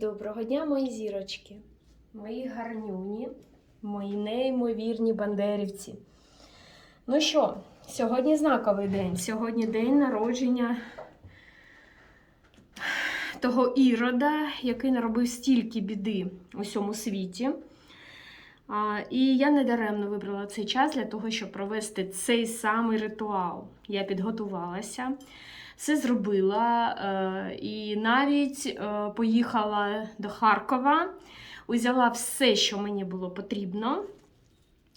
Доброго дня, мої зірочки, мої гарнюні, мої неймовірні бандерівці. Ну що, сьогодні знаковий день. Сьогодні день народження того ірода, який наробив стільки біди у всьому світі. І я недаремно вибрала цей час для того, щоб провести цей самий ритуал. Я підготувалася, все зробила е, і навіть е, поїхала до Харкова, узяла все, що мені було потрібно.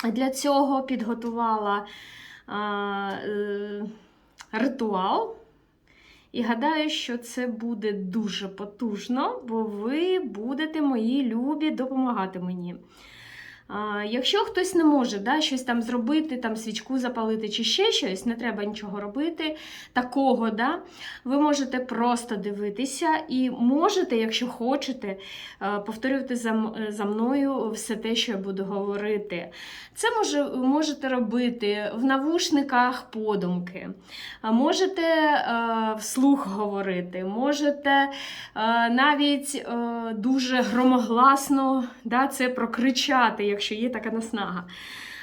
Для цього підготувала е, ритуал. І гадаю, що це буде дуже потужно, бо ви будете, мої любі, допомагати мені. Якщо хтось не може да, щось там зробити, там свічку запалити чи ще щось, не треба нічого робити такого, да, ви можете просто дивитися і можете, якщо хочете, е, повторювати за, за мною все те, що я буду говорити. Це може, можете робити в навушниках подумки, можете е, вслух говорити, можете е, навіть е, дуже громогласно да, це прокричати, якщо є така наснага.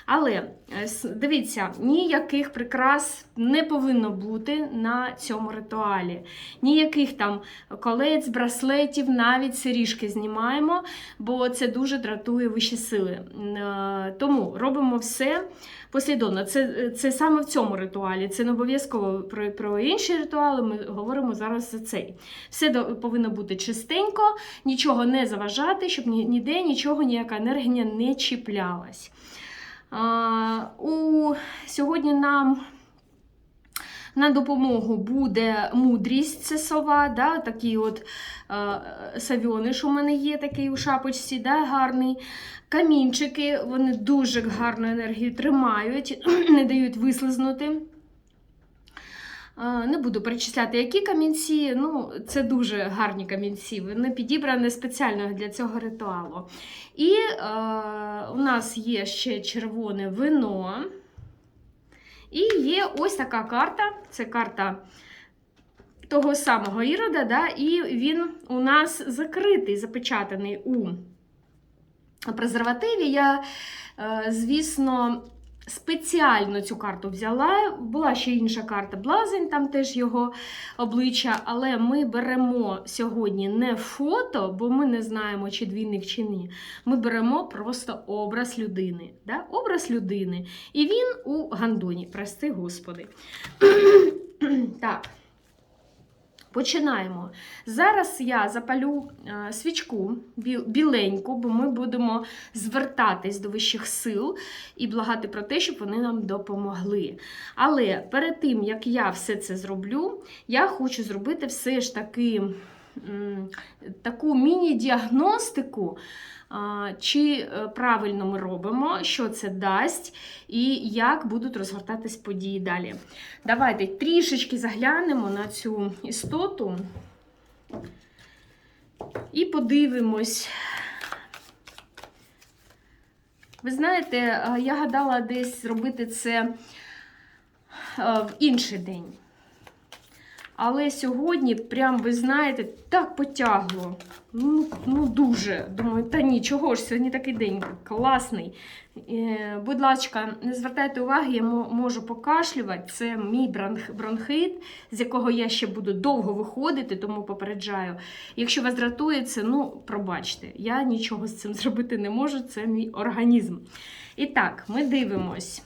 Але е, дивіться, ніяких прикрас не повинно бути на цьому ритуалі. Ніяких там колець, браслетів, навіть серіжки знімаємо, бо це дуже дратує вищі сили. Е, Тому робимо все послідовно. Це, це саме в цьому ритуалі. Це не обов'язково про, про інші ритуали. Ми говоримо зараз за цей. Все повинно бути чистенько, нічого не заважати, щоб ні- ніде нічого, ніяка енергія не чіплялась. У, сьогодні нам на допомогу буде мудрість, це сова, да, такий от е, савіониш у мене є такий у шапочці, да, гарний. Камінчики, вони дуже гарну енергію тримають, не дають вислизнути. Не буду перечисляти, які камінці. Ну, це дуже гарні камінці. Вони підібрані спеціально для цього ритуалу. І е, у нас є ще червоне вино. І є ось така карта. Це карта того самого ірода, да, і він у нас закритий, запечатаний у презервативі. Я, е, звісно, спеціально цю карту взяла. Була ще інша карта Блазень, там теж його обличчя. Але ми беремо сьогодні не фото, бо ми не знаємо, чи двійник, чи ні. Ми беремо просто образ людини. Да? Образ людини. І він у гандоні, прости господи. так. Починаємо. Зараз я запалю е, свічку біленьку, бо ми будемо звертатись до вищих сил і благати про те, щоб вони нам допомогли. Але перед тим, як я все це зроблю, я хочу зробити все ж таки таку міні-діагностику. Чи е, правильно ми робимо, що це дасть, і як будуть розгортатись події далі. Давайте трішечки заглянемо на цю істоту і подивимось. Ви знаєте, я гадала десь зробити це е, в інший день. Але сьогодні, прям, ви знаєте, так потягло. Ну, ну дуже. Думаю, та ні, чого ж, сьогодні такий день класний. Е, будь ласка, не звертайте уваги, я можу покашлювати. Це мій бронх- бронхит, з якого я ще буду довго виходити, тому попереджаю. Якщо вас дратує це, ну, пробачте, я нічого з цим зробити не можу, це мій організм. І так, ми дивимось.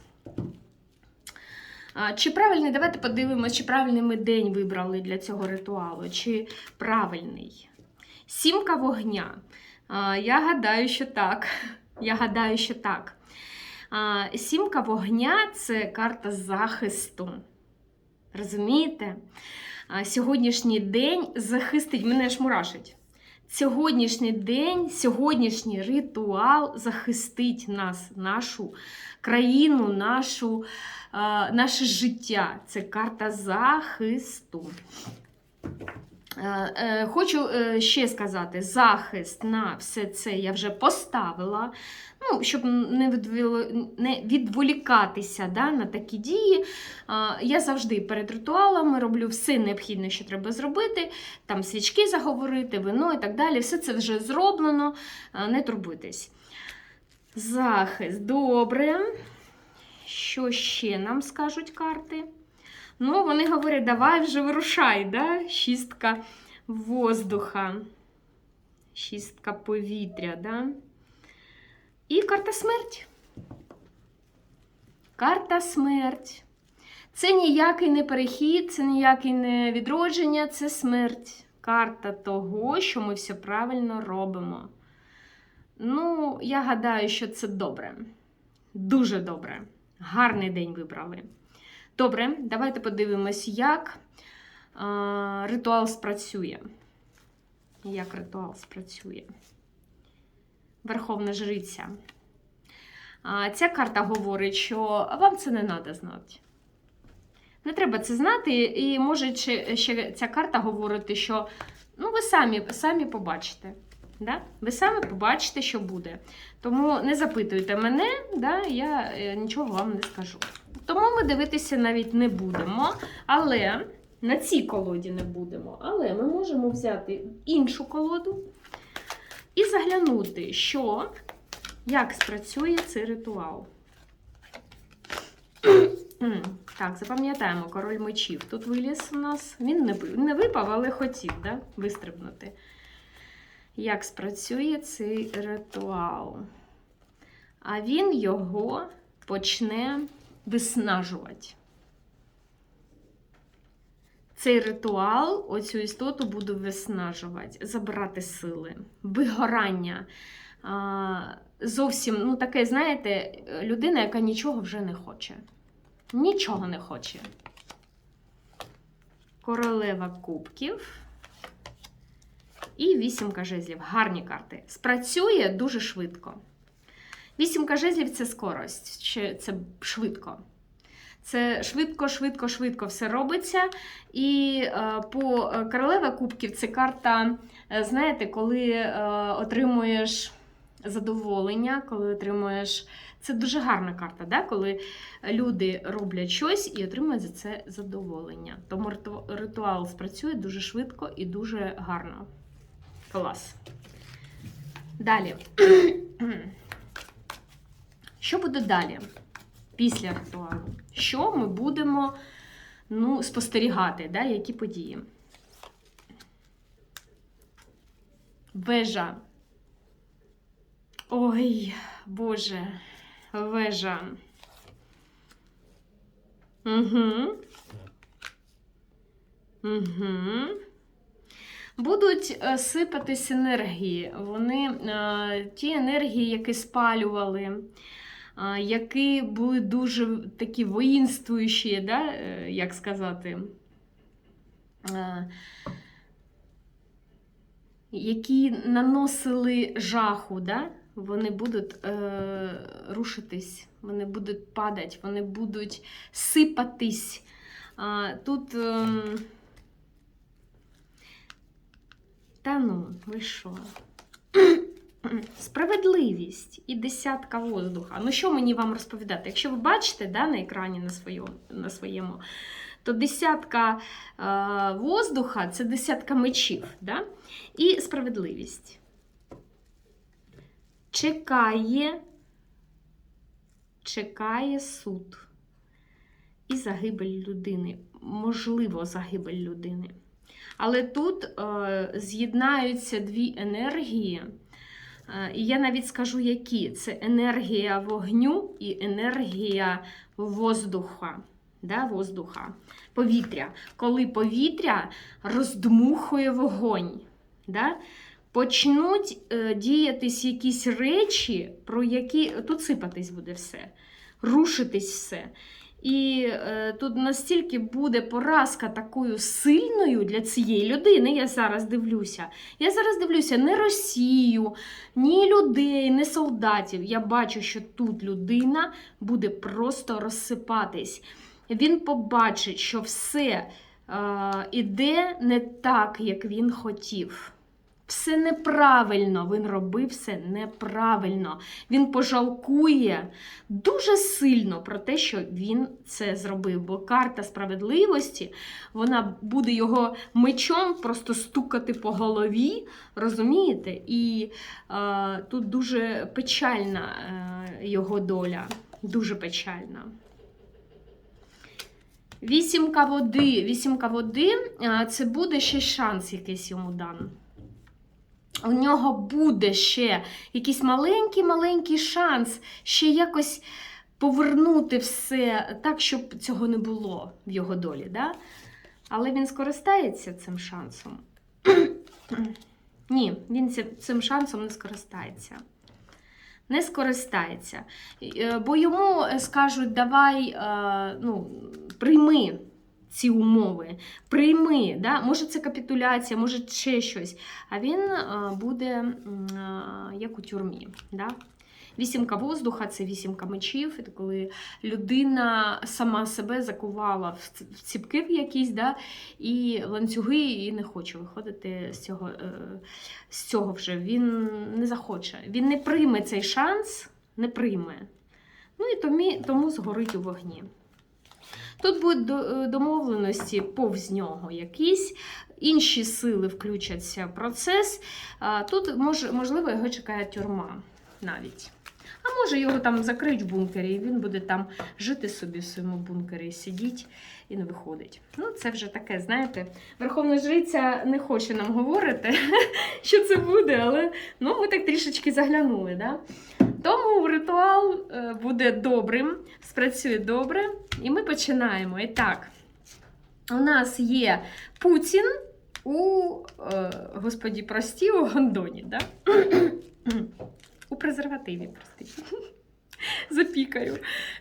Чи правильний, давайте подивимось, чи правильний ми день вибрали для цього ритуалу, чи правильний. Сімка вогня. Я гадаю, що так. Я гадаю, що так. Сімка вогня це карта захисту. Розумієте? Сьогоднішній день захистить, мене ж мурашить. Сьогоднішній день, сьогоднішній ритуал захистить нас, нашу країну, нашу, е, наше життя. Це карта захисту. Е, е, Хочу е, ще сказати, захист на все це я вже поставила, ну, щоб не, відволікатися да, на такі дії. Я завжди перед ритуалами роблю все необхідне, що треба зробити, там свічки заговорити, вино і так далі. Все це вже зроблено, не турбуйтесь. Захист, добре. Що ще нам скажуть карти? Ну, вони говорять, давай вже вирушай, да? шістка воздуха, шістка повітря, да? І карта смерть. Карта смерть. Це ніякий не перехід, це ніякий не відродження, це смерть. Карта того, що ми все правильно робимо. Ну, я гадаю, що це добре. Дуже добре. Гарний день вибрали. Добре, давайте подивимось, як а, ритуал спрацює. Як ритуал спрацює. Верховна жриця. А, ця карта говорить, що вам це не треба знати. Не треба це знати, і може ще, ця карта говорити, що ну, ви самі, самі побачите. Да? Ви самі побачите, що буде. Тому не запитуйте мене, да? я е, нічого вам не скажу. Тому ми дивитися навіть не будемо. Але на цій колоді не будемо. Але ми можемо взяти іншу колоду і заглянути, що, як спрацює цей ритуал. Так, запам'ятаємо король мечів. Тут виліз у нас. Він не випав, але хотів да? вистрибнути. Як спрацює цей ритуал? А він його почне виснажувати. Цей ритуал, оцю істоту буде виснажувати, забирати сили, вигорання. Зовсім, ну, таке, знаєте, людина, яка нічого вже не хоче. Нічого не хоче. Королева кубків і вісімка жезлів. Гарні карти. Спрацює дуже швидко. Вісімка жезлів це скорость, це швидко. Це швидко, швидко, швидко все робиться. І е, по е, королева кубків це карта, е, знаєте, коли отримуєш задоволення, коли отримуєш. Це дуже гарна карта, да? коли люди роблять щось і отримують за це задоволення. Тому ритуал спрацює дуже швидко і дуже гарно. Клас. Далі. Що буде далі? Після ритуалу? Що ми будемо ну, спостерігати? Да? Які події? Вежа. Ой, Боже, вежа. Угу. Угу. Будуть е, сипатись енергії. Вони е, ті енергії, які спалювали, е, які були дуже такі воїнствуючі, да, як сказати, які наносили жаху, да? вони будуть е, рушитись, вони будуть падати, вони будуть сипатись. Тут. Е, та ну, ви що? Справедливість і десятка воздуха. Ну, що мені вам розповідати? Якщо ви бачите да, на екрані на своєму, на своєму то десятка е, воздуха це десятка мечів. Да? І справедливість. Чекає, чекає суд. І загибель людини. Можливо, загибель людини. Але тут е, з'єднаються дві енергії. Е, І я навіть скажу, які це енергія вогню і енергія воздуха. Да, воздуха, повітря. Коли повітря роздмухує вогонь, да, почнуть е, діятись якісь речі, про які тут сипатись буде все, рушитись все. І е, тут настільки буде поразка такою сильною для цієї людини, я зараз дивлюся. Я зараз дивлюся не Росію, ні людей, ні солдатів. Я бачу, що тут людина буде просто розсипатись. Він побачить, що все іде не так, як він хотів. Все неправильно, він робив все неправильно. Він пожалкує дуже сильно про те, що він це зробив. Бо карта справедливості вона буде його мечом просто стукати по голові, розумієте? І е, тут дуже печальна е, його доля. Дуже печальна. Вісімка води. Вісімка води е, це буде ще шанс якийсь йому дан. У нього буде ще якийсь маленький-маленький шанс ще якось повернути все так, щоб цього не було в його долі. Да? Але він скористається цим шансом. Ні, він цим шансом не скористається. Не скористається. Е, Бо йому е, скажуть, давай е, ну, прийми ці умови, прийми. Да? Може, це капітуляція, може ще щось. А він е, буде е, як у тюрмі. Да? Вісімка воздуха це вісімка мечів, це коли людина сама себе закувала в ціпки в якісь, да, і ланцюги, і не хоче виходити з цього, е, з цього вже. Він не захоче. Він не прийме цей шанс, не прийме. Ну і тому, тому згорить у вогні. Тут будуть е, домовленості повз нього якісь, інші сили включаться в процес. Тут можливо його чекає тюрма навіть. А може його там закриють в бункері, і він буде там жити собі в своєму бункері, сидіть і не виходить. Ну, це вже таке, знаєте, Верховна Жриця не хоче нам говорити, що це буде, але ну, ми так трішечки заглянули. Да? Тому ритуал е, буде добрим, спрацює добре, і ми починаємо. І так, у нас є Путін у, е, господі, прості, у гондоні. Да? У презервативі, простіть. Запікаю.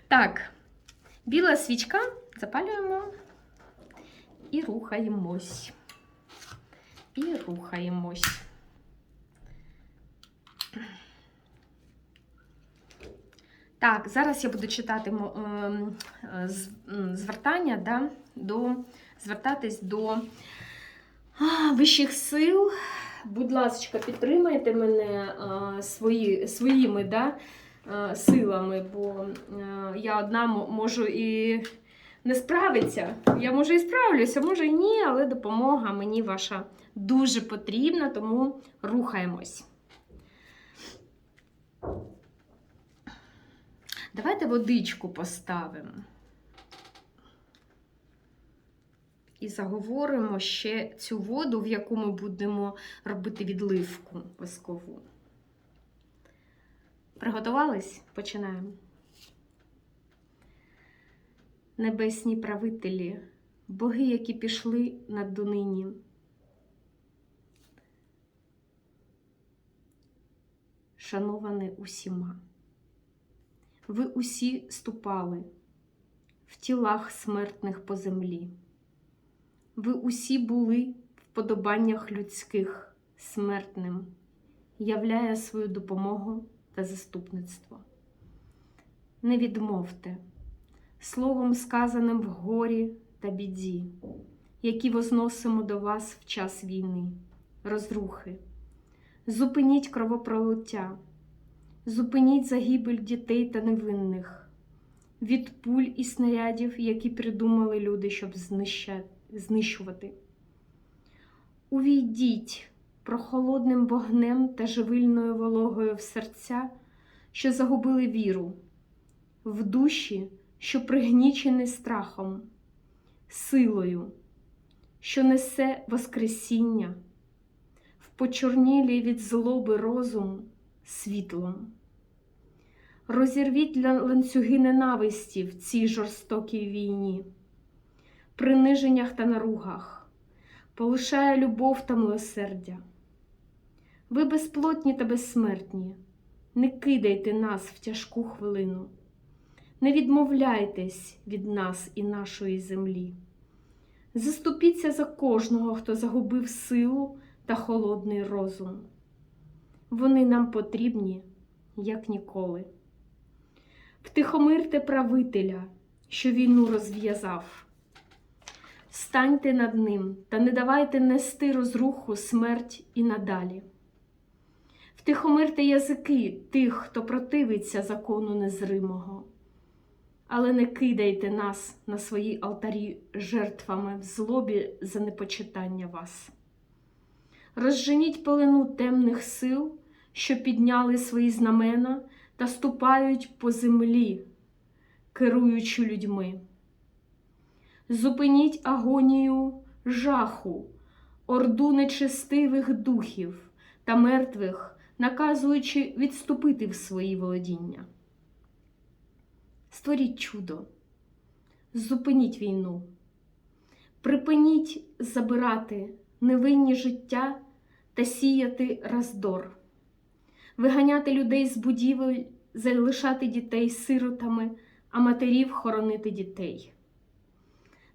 Так, біла свічка, запалюємо і рухаємось. І рухаємось. Так, зараз я буду читати ем, е, звертання, да, до, звертатись до вищих сил. Будь ласка, підтримайте мене свої, своїми да, силами, бо а, я одна можу і не справитися. Я може і справлюся, може і ні, але допомога мені ваша дуже потрібна, тому рухаємось. Давайте водичку поставимо. І заговоримо ще цю воду, в яку ми будемо робити відливку воскову. Приготувались? Починаємо. Небесні правителі, боги, які пішли на донині. Шановані усіма. Ви усі ступали в тілах смертних по землі. Ви усі були в подобаннях людських смертним, являє свою допомогу та заступництво. Не відмовте словом, сказаним в горі та біді, які возносимо до вас в час війни, розрухи. Зупиніть кровопролиття, зупиніть загибель дітей та невинних від пуль і снарядів, які придумали люди, щоб знищувати. Увійдіть прохолодним вогнем та живильною вологою в серця, що загубили віру, в душі, що пригнічені страхом, силою, що несе Воскресіння, в почорнілі від злоби розум світлом. Розірвіть ланцюги ненависті в цій жорстокій війні, приниженнях та наругах, полишає любов та милосердя. Ви безплотні та безсмертні, не кидайте нас в тяжку хвилину, не відмовляйтесь від нас і нашої землі. Заступіться за кожного, хто загубив силу та холодний розум. Вони нам потрібні, як ніколи. Втихомирте правителя, що війну розв'язав. Станьте над ним та не давайте нести розруху смерть і надалі. Втихомирте язики тих, хто противиться закону незримого, але не кидайте нас на свої алтарі жертвами в злобі за непочитання вас. Розженіть пелену темних сил, що підняли свої знамена та ступають по землі, керуючи людьми. Зупиніть агонію жаху, орду нечестивих духів та мертвих, наказуючи відступити в свої володіння. Створіть чудо, зупиніть війну, припиніть забирати невинні життя та сіяти роздор, виганяти людей з будівель, залишати дітей сиротами, а матерів хоронити дітей.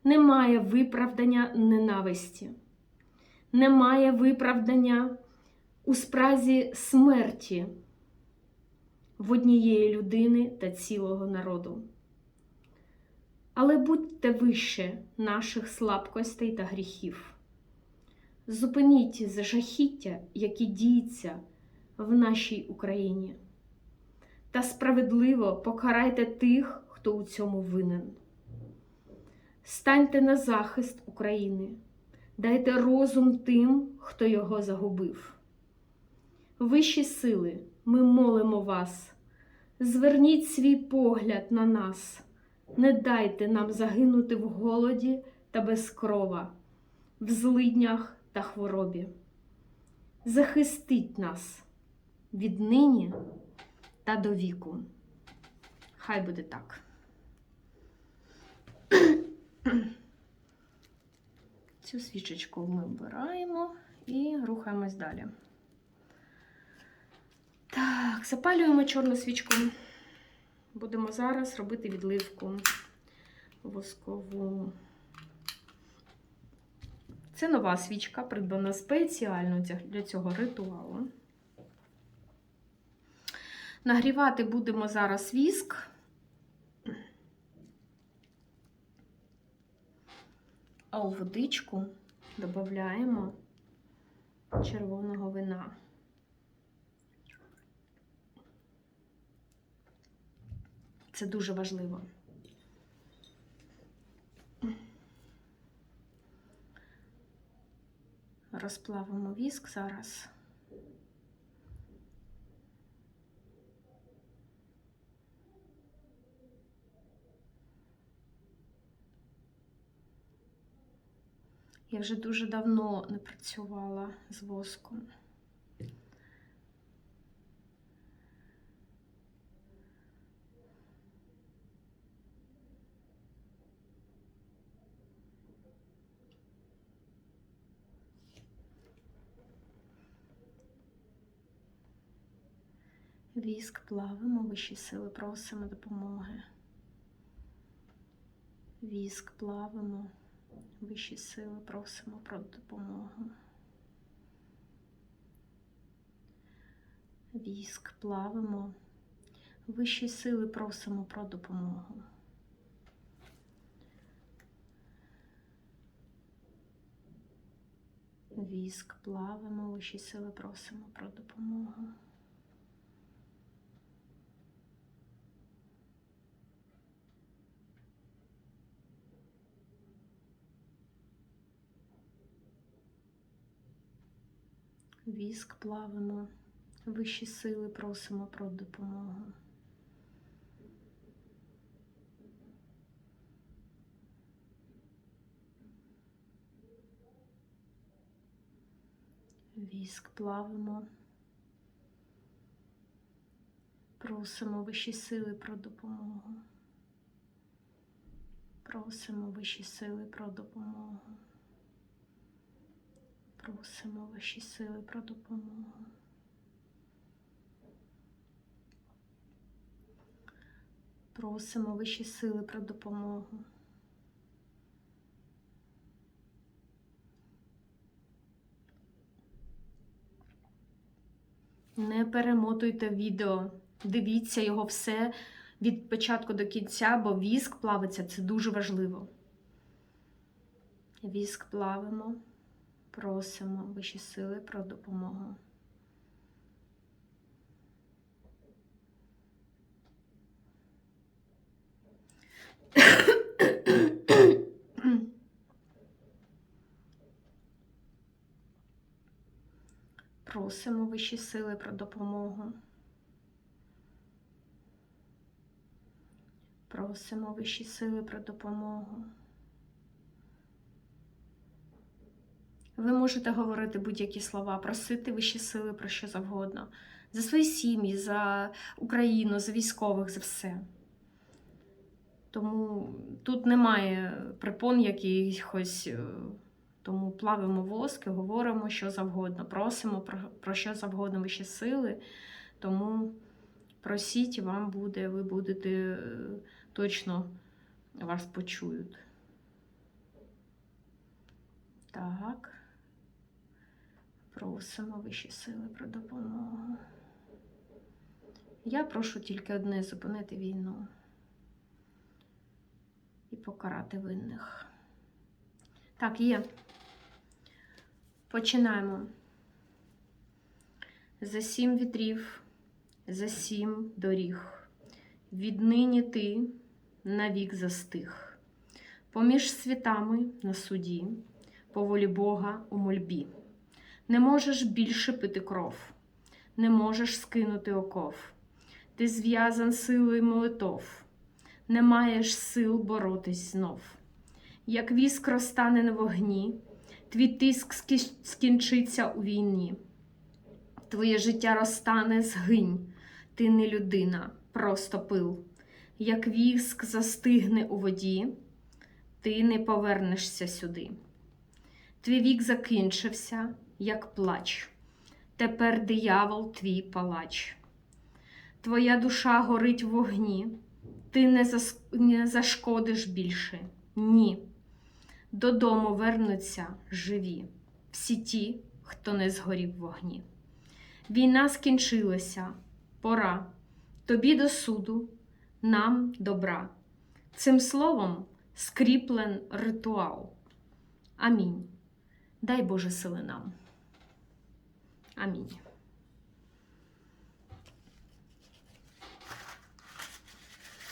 Немає виправдання ненависті, немає виправдання у спразі смерті в однієї людини та цілого народу. Але будьте вище наших слабкостей та гріхів. Зупиніть жахіття, які діються в нашій Україні, та справедливо покарайте тих, хто у цьому винен. Станьте на захист України, дайте розум тим, хто його загубив. Вищі сили, ми молимо вас, зверніть свій погляд на нас, не дайте нам загинути в голоді та без крова, в злиднях та хворобі. Захистіть нас від нині та до віку. Хай буде так. Цю свічечку ми вбираємо і рухаємось далі. Так, запалюємо чорну свічку. Будемо зараз робити відливку воскову. Це нова свічка, придбана спеціально для цього ритуалу. Нагрівати будемо зараз віск. А у водичку додаємо червоного вина. Це дуже важливо. Розплавимо віск зараз. Я вже дуже давно не працювала з воском. Віск плавимо, вищі сили просимо допомоги. Віск плавимо, вищі сили просимо про допомогу. Віск плавимо, вищі сили просимо про допомогу. Віск плавимо, вищі сили просимо про допомогу. Віск плавимо, вищі сили просимо про допомогу. Віск плавимо, просимо вищі сили про допомогу. Просимо вищі сили про допомогу. Просимо ваші сили про допомогу. Просимо вищі сили про допомогу. Не перемотуйте відео, дивіться його все від початку до кінця, бо віск плавиться це дуже важливо. Віск плавимо, просимо вищі сили про допомогу. Просимо вищі сили про допомогу. Просимо вищі сили про допомогу. Ви можете говорити будь-які слова, просити вищі сили про що завгодно. За свої сім'ї, за Україну, за військових, за все. Тому тут немає припон якихось. е, Тому плавимо воски, говоримо що завгодно, просимо про, про що завгодно вищі сили. Тому просіть, вам буде, ви будете е, точно вас почують. Так. Просимо вищі сили про допомогу. Я прошу тільки одне зупинити війну і покарати винних. Так, є. Починаємо. За сім вітрів, за сім доріг. Віднині ти навік застиг. Поміж світами на суді, по волі Бога у мольбі. Не можеш більше пити кров, не можеш скинути оков. Ти зв'язан силою молитов, не маєш сил боротись знов. Як віск розтане на вогні, твій тиск скінчиться у війні. Твоє життя розтане згинь, ти не людина, просто пил. Як віск застигне у воді, ти не повернешся сюди. Твій вік закінчився, як плач. Тепер диявол твій палач. Твоя душа горить в вогні, ти не, зас... не зашкодиш більше. Ні. Додому вернуться живі, всі ті, хто не згорів в вогні. Війна скінчилася, пора. Тобі до суду, нам добра. Цим словом скріплен ритуал. Амінь. Дай Боже сили нам. Амінь.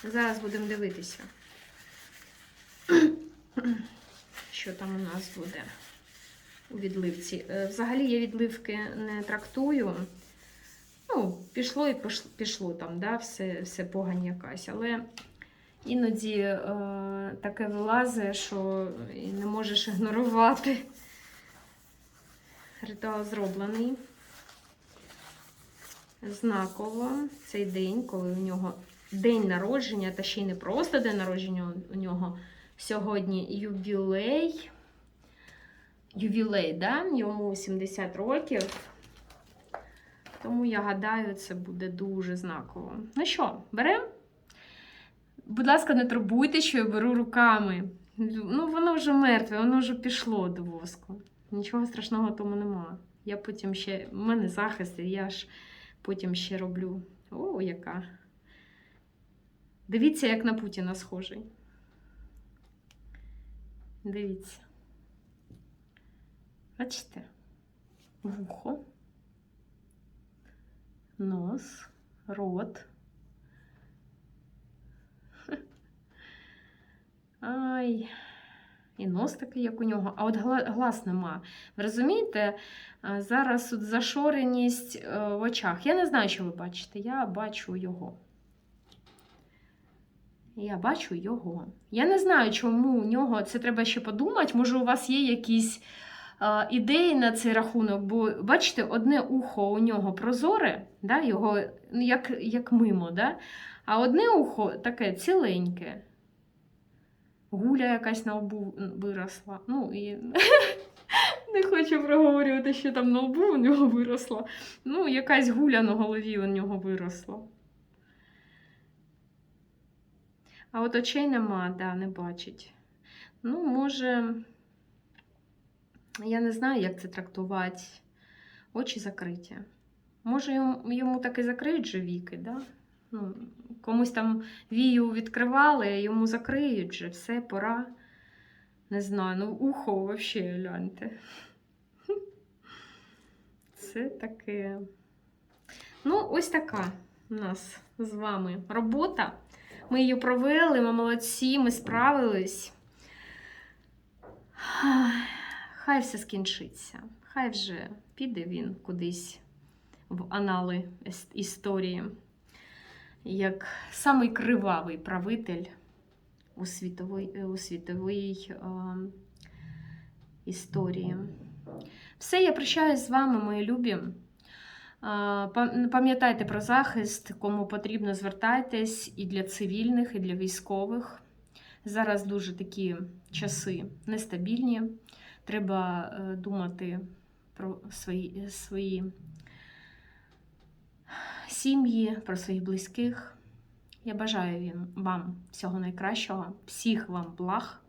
Зараз будемо дивитися, що там у нас буде у відливці. Е, Взагалі я відливки не трактую. Ну, пішло і пош- пішло там, да, все, все погань якась. Але іноді е, таке вилазить, що не можеш ігнорувати. Ритуал зроблений. Знаково цей день, коли у нього день народження, та ще й не просто день народження, у нього сьогодні ювілей. Ювілей, да? йому 70 років. Тому я гадаю, це буде дуже знаково. Ну що, беремо? Будь ласка, не турбуйте, що я беру руками. Ну, воно вже мертве, воно вже пішло до воску. Нічого страшного тому немає. Я потім ще. У мене захист, я ж потім ще роблю. О, яка. Дивіться, як на Путіна схожий. Дивіться. Бачите? Вухо, нос, рот. Ай. І нос такий, як у нього, а от глаз нема. Ви розумієте, зараз от зашореність е, в очах. Я не знаю, що ви бачите. Я бачу його. Я бачу його. Я не знаю, чому у нього це треба ще подумати. Може, у вас є якісь е, ідеї на цей рахунок, бо бачите, одне ухо у нього прозоре, да, його ну, як, як мимо, да? а одне ухо таке ціленьке. Гуля якась на лбу виросла. Ну, і... Не хочу проговорювати, що там на лбу у нього виросла. Ну, якась гуля на голові у нього виросла. А от очей нема, да, не бачить. Ну, може, я не знаю, як це трактувати. Очі закриті. Може, йому, йому так і закриють же віки, да? Ну, комусь там вію відкривали, йому закриють же, все, пора. Не знаю, ну ухо взагалі гляньте. Це таке. Ну, ось така у нас з вами робота. Ми її провели, ми молодці, ми справились. Хай все скінчиться. Хай вже піде він кудись в анали історії, як самий кривавий правитель у світовій, у світовій е, історії. Все, я прощаюсь з вами, мої любі. Е, Пам'ятайте про захист, кому потрібно, звертайтесь і для цивільних, і для військових. Зараз дуже такі часи нестабільні. Треба е, думати про свої, свої сім'ї, про своїх близьких. Я бажаю вам всього найкращого, всіх вам благ.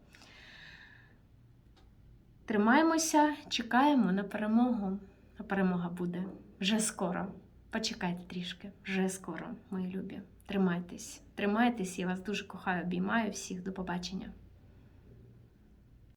Тримаємося, чекаємо на перемогу. А перемога буде вже скоро. Почекайте трішки, вже скоро, мої любі. Тримайтесь, тримайтесь, я вас дуже кохаю, обіймаю всіх. До побачення.